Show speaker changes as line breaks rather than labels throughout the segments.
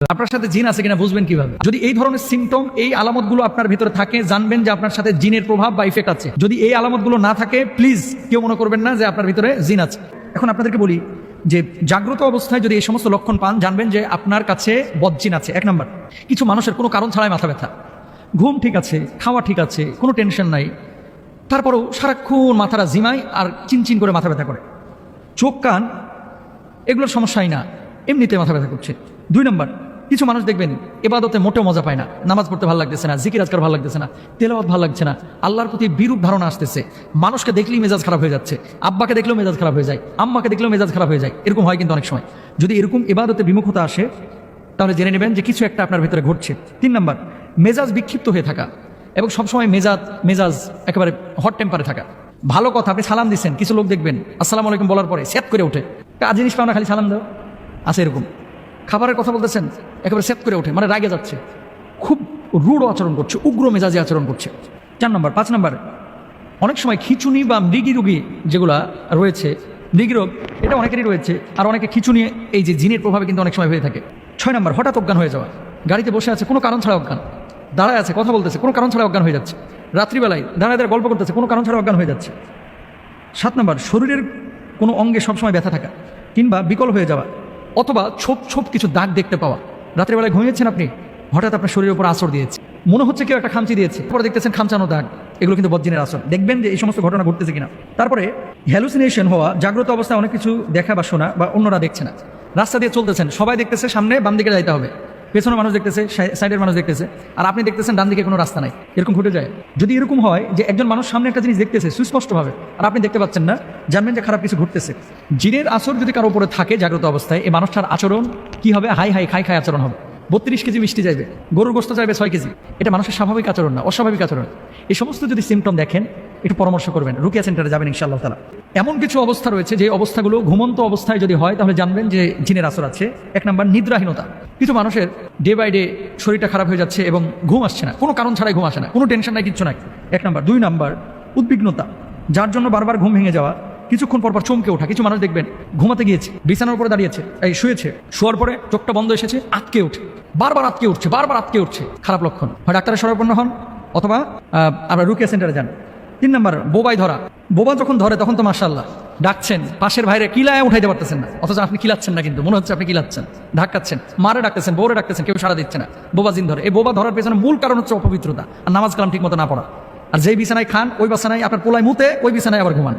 আপনার সাথে জিন আছে কিনা বুঝবেন কীভাবে? যদি এই ধরনের সিমটম এই আলামতগুলো আপনার ভিতরে থাকে, জানবেন যে আপনার সাথে জিনের প্রভাব বা ইফেক্ট আছে। যদি এই আলামতগুলো না থাকে প্লিজ কেউ মনে করবেন না যে আপনার ভিতরে জিন আছে। এখন আপনাদেরকে বলি যে জাগ্রত অবস্থায় যদি এই সমস্ত লক্ষণ পান, জানবেন যে আপনার কাছে বজ্জিন আছে। এক নম্বর, কিছু মানুষের কোনো কারণ ছাড়াই মাথা ব্যথা। ঘুম ঠিক আছে, খাওয়া ঠিক আছে, কোনো টেনশন নাই। তারপরেও সারাক্ষণ মাথাটা জিমায় আর চিনচিন করে মাথা ব্যথা করে। চোখ, কান, এগুলোর সমস্যাই না। এমনিতে মাথা ব্যথা করছে। দুই নম্বর কিছু মানুষ দেখবেন, এবাদতে মোটেও মজা পায় না। নামাজ পড়তে ভালো লাগতেছে না, জিকির আজকার ভালো লাগতেছে না, তেলাওয়াত ভালো লাগছে না। আল্লাহর প্রতি বিরূপ ধারণা আসতেছে। মানুষকে দেখলেই মেজাজ খারাপ হয়ে যাচ্ছে, আব্বাকে দেখলেও মেজাজ খারাপ হয়ে যায়, আম্মাকে দেখলেও মেজাজ খারাপ হয়ে যায়, এরকম হয় কিন্তু অনেক সময়। যদি এরকম এবাদতে বিমুখতা আসে, তাহলে জেনে নেবেন যে কিছু একটা আপনার ভিতরে ঘটছে। তিন নম্বর, মেজাজ বিক্ষিপ্ত হয়ে থাকা এবং সবসময় মেজাজ মেজাজ একেবারে হট টেম্পারে থাকা। ভালো কথা, আপনি সালাম দিচ্ছেন, কিছু লোক দেখবেন, আসসালামু আলাইকুম বলার পরে সেট করে ওঠে। কাজ জিনিস পাও না খালি সালাম দাও। আছে এরকম। খাবারের কথা বলতেছেন, একেবারে সেট করে ওঠে মানে রাগে যাচ্ছে। খুব রূঢ় আচরণ করছে, উগ্র মেজাজে আচরণ করছে। চার নম্বর, পাঁচ নম্বর, অনেক সময় খিচুনি বা মৃগী রোগী যেগুলা রয়েছে মৃগি রোগ, এটা অনেকেরই রয়েছে, আর অনেকে খিচুনি, এই যে জিনের প্রভাবে কিন্তু অনেক সময় হয়ে থাকে। ছয় নম্বর, হঠাৎ অজ্ঞান হয়ে যাওয়া। গাড়িতে বসে আছে, কোনো কারণ ছাড়া অজ্ঞান। দাঁড়ায় আছে, কথা বলতেছে, কোনো কারণ ছাড়া অজ্ঞান হয়ে যাচ্ছে। রাত্রিবেলায় দাঁড়ায় দাঁড়ায় গল্প করতেছে, কোনো কারণ ছাড়া অজ্ঞান হয়ে যাচ্ছে। সাত নম্বর, শরীরের কোনো অঙ্গে সবসময় ব্যথা থাকা, কিংবা বিকল হয়ে যাওয়া। অথবা ছোপ ছোপ কিছু দাগ দেখতে পাওয়া। রাত্রেবেলায় ঘুমিয়েছেন আপনি? হঠাৎ আপনার শরীরের উপর আসর দিয়েছে। মনে হচ্ছে কেউ একটা খামচি দিয়েছে। পরে দেখতেছেন খামচানো দাগ। এগুলো কিন্তু বজ্জিনের আসর। দেখবেন যে এই সমস্ত ঘটনা ঘটতেছে কিনা। তারপরে হ্যালুসিনেশন হওয়া, জাগ্রত অবস্থায় অনেক কিছু দেখা বা শোনা বা অন্যরা দেখছে না। রাস্তা দিয়ে চলতেছেন। সবাই দেখতেছে সামনে বাম দিকে যাইতে হবে। পেছনে মানুষ দেখতেছে, সাই- সাইডের মানুষ দেখতেছে, আর আপনি দেখতেছেন ডান দিকে কোনো রাস্তা নাই। এরকম ঘটে যায়। যদি এরকম হয় যে একজন মানুষ সামনে একটা জিনিস দেখতেছে সুস্পষ্টভাবে, আর আপনি দেখতে পাচ্ছেন না, জানবেন যে খারাপ কিছু ঘটতেছে। জিনের আসর যদি কারও উপরে থাকে জাগ্রত অবস্থায় এই মানুষটার আচরণ কি হবে? হাই হাই, খাই খাই আচরণ হবে। বত্রিশ কেজি মিষ্টি চাইবে, গরুর গোস্ত চাইবে ছয় কেজি। এটা মানুষের স্বাভাবিক আচরণ না, অস্বাভাবিক আচরণ। এই সমস্ত যদি সিমটম দেখেন একটু পরামর্শ করবেন। রুকিয়া সেন্টারে যাবেন ইনশাআল্লাহ তালা এমন কিছু অবস্থা রয়েছে যে অবস্থাগুলো ঘুমন্ত অবস্থায় যদি হয়, তাহলে জানবেন যে জিনের আসর আছে। এক নম্বর, নিদ্রাহীনতা। কিছু মানুষের ডে বাই ডে শরীরটা খারাপ হয়ে যাচ্ছে এবং ঘুম আসছে না। কোনো কারণ ছাড়াই ঘুম আসে না। কোনো টেনশন নাই, কিচ্ছু নাই। এক নম্বর। দুই নম্বর, উদ্বিগ্নতা। যার জন্য বারবার ঘুম ভেঙে যাওয়া, কিছুক্ষণ পর পর চমকে ওঠা। কিছু মানুষ দেখবেন ঘুমাতে গিয়েছে, বিছানার উপরে দাঁড়িয়েছে, এই শুয়েছে, শোয়ার পরে চোখটা বন্ধ এসেছে আটকে উঠে বারবার আটকে উঠছে, বারবার আটকে উঠছে। খারাপ লক্ষণ। হয় ডাক্তারের সরপন্ন হন, অথবা আমরা রুকিয়া সেন্টারে যান। তিন নম্বর, বোবাই ধরা। বোবা যখন ধরে, তখন তো মার্শাল্লাহ ডাকছেন, পাশের ভাইরে কিলায় উঠাইতে পারতেছেন না। অথচ আপনি কিলাচ্ছেন না কিন্তু, মনে হচ্ছে আপনি কিলাচ্ছেন। ধাক্কাচ্ছেন, মারে ডাকতেছেন, বউরে ডাকতেছেন, কেউ সারা দিচ্ছে না। বোবা জিন ধরে। এই বোবা ধরার পেছনে মূল কারণ হচ্ছে অপবিত্রতা। আর নামাজ কালাম ঠিক মতো না পড়া। আর যেই বিছানায় খান, ওই বিছানায় আপনার পোলায় মুতে, ওই বিছানায় আবার ঘুমান।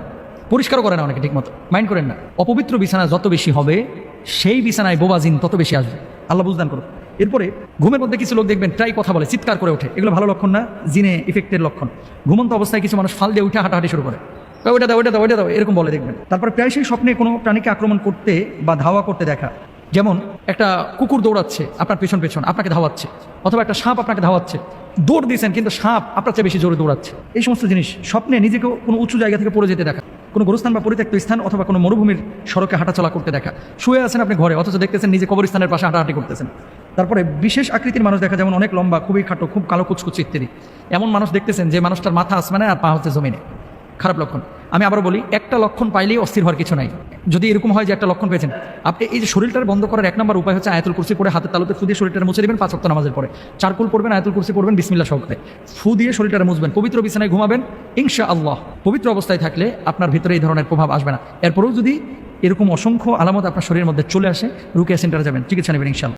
পরিষ্কার করে না অনেকে ঠিক মতো। মাইন্ড করেন না। অপবিত্র বিছানা যত বেশি হবে, সেই বিছানায় বোবা জিন তত বেশি আসবে। আল্লাহ বুঝদান করুন এরপরে ঘুমের মধ্যে কিছু লোক দেখবেন প্রায় কথা বলে, চিৎকার করে ওঠে। এগুলো ভালো লক্ষণ না? জিনে ইফেক্টের লক্ষণ। ঘুমন্ত অবস্থায় কিছু মানুষ ফাল দিয়ে উঠে হাঁটাহাঁটি শুরু করে। "ওই ওইটা দাও ওইটা দাও ওইটা দাও, এরকম বলে দেখবেন। তারপর প্রায়শই স্বপ্নে কোনো প্রাণীকে আক্রমণ করতে বা ধাওয়া করতে দেখা। যেমন একটা কুকুর দৌড়াচ্ছে আপনার পেছন পেছন, আপনাকে ধাওয়াচ্ছে, অথবা একটা সাপ আপনাকে ধাওয়াচ্ছে। দৌড় দিয়েছেন, কিন্তু সাপ আপনার চেয়ে বেশি জোরে দৌড়াচ্ছে। এই সমস্ত জিনিস স্বপ্নে নিজেকেও কোনো উঁচু জায়গা থেকে পড়ে যেতে দেখা। কোনো গুরুস্থান বা পরিত্যক্ত স্থান অথবা কোনো মরুভূমির সড়কে হাঁটাচলা করতে দেখা। শুয়ে আছেন আপনি ঘরে, অথচ দেখতেছেন নিজে কবরস্থানের পাশে হাঁটাহাঁটি করতেছেন। তারপরে বিশেষ আকৃতির মানুষ দেখা যেমন অনেক লম্বা, খুবই খাটো, খুব কালো কুচকুচি ইত্যাদি এমন মানুষ দেখতেছেন যে মানুষটার মাথা আসমানে আর পা হচ্ছে জমিনে। খারাপ লক্ষণ। আমি আবার বলি, একটা লক্ষণ পাইলেই অস্থির হওয়ার কিছু নাই। যদি এরকম হয় যে একটা লক্ষণ পেয়েছেন, আপনি এই যে শরীরটার বন্ধ করার এক নম্বর উপায় হচ্ছে আয়াতুল কুরসি পরে হাতের তালুতে ফু দিয়ে শরীরটা মুছে দেবেন, পাঁচ নামাজের পরে। চারকুল পড়বেন, আয়াতুল কুরসি পড়বেন বিসমিল্লা সহকারে। ফু দিয়ে শরীরটা মুছবেন, পবিত্র বিছানায় ঘুমাবেন ইনশা আল্লাহ পবিত্র অবস্থায় থাকলে আপনার ভিতরে এই ধরনের প্রভাব আসবে না। এরপরেও যদি এরকম অসংখ্য আলামত আপনার শরীরের মধ্যে চলে আসে, রুকিয়া সেন্টারে যাবেন, চিকিৎসা নেবেন ইনশাল্লাহ